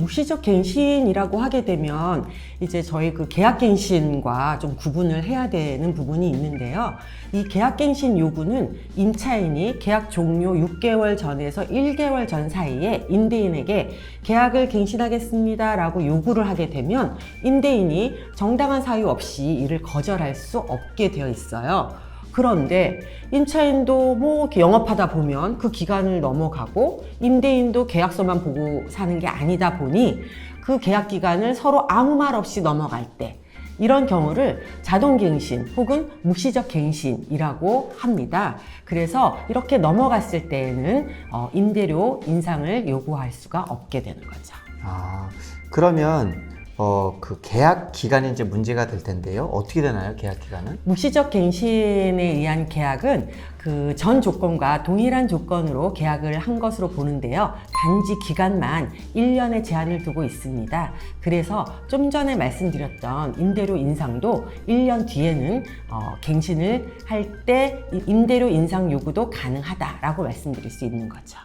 묵시적 갱신이라고 하게 되면 이제 저희 그 계약 갱신과 좀 구분을 해야 되는 부분이 있는데요. 이 계약 갱신 요구는 임차인이 계약 종료 6개월 전에서 1개월 전 사이에 임대인에게 계약을 갱신하겠습니다라고 요구를 하게 되면 임대인이 정당한 사유 없이 이를 거절할 수 없게 되어 있어요. 그런데 임차인도 뭐 이렇게 영업하다 보면 그 기간을 넘어가고 임대인도 계약서만 보고 사는 게 아니다 보니 그 계약 기간을 서로 아무 말 없이 넘어갈 때 이런 경우를 자동갱신 혹은 묵시적 갱신이라고 합니다. 그래서 이렇게 넘어갔을 때에는 어, 임대료 인상을 요구할 수가 없게 되는 거죠. 아, 그러면 어, 그 계약 기간이 이제 문제가 될 텐데요. 어떻게 되나요, 계약 기간은? 묵시적 갱신에 의한 계약은 그 전 조건과 동일한 조건으로 계약을 한 것으로 보는데요. 단지 기간만 1년의 제한을 두고 있습니다. 그래서 좀 전에 말씀드렸던 임대료 인상도 1년 뒤에는 어, 갱신을 할 때 임대료 인상 요구도 가능하다라고 말씀드릴 수 있는 거죠.